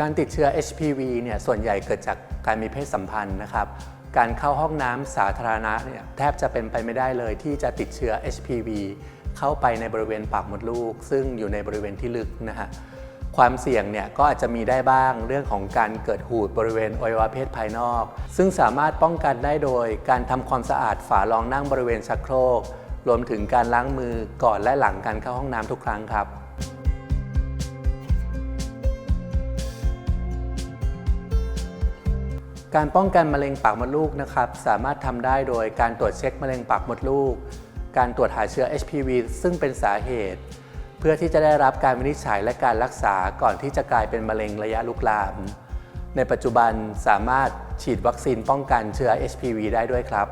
การติดเชื้อ HPV เนี่ยส่วนใหญ่เกิดจากการมีเพศสัมพันธ์นะครับ การเข้าห้องน้ำสาธารณะเนี่ยแทบจะเป็นไปไม่ได้เลยที่จะติดเชื้อ HPV เข้าไปในบริเวณปากมดลูก ซึ่งอยู่ในบริเวณที่ลึกนะฮะความเสี่ยงเนี่ยก็อาจจะมีได้บ้างเรื่องของการเกิดหูดบริเวณอวัยวะเพศภายนอก ซึ่งสามารถป้องกันได้โดย การทำความสะอาดฝารองนั่งบริเวณชักโครก รวมถึงการล้างมือก่อนและหลังการเข้าห้องน้ำทุกครั้งครับ การป้องกันมะเร็งปากมดลูกนะครับสามารถทำได้โดยการตรวจเช็คมะเร็งปากมดลูก การตรวจหาเชื้อ HPV ซึ่งเป็นสาเหตุ เพื่อที่จะได้รับการวินิจฉัยและการรักษาก่อนที่จะกลายเป็นมะเร็งระยะลุกลาม ในปัจจุบันสามารถฉีดวัคซีนป้องกันเชื้อ HPV ได้ด้วยครับ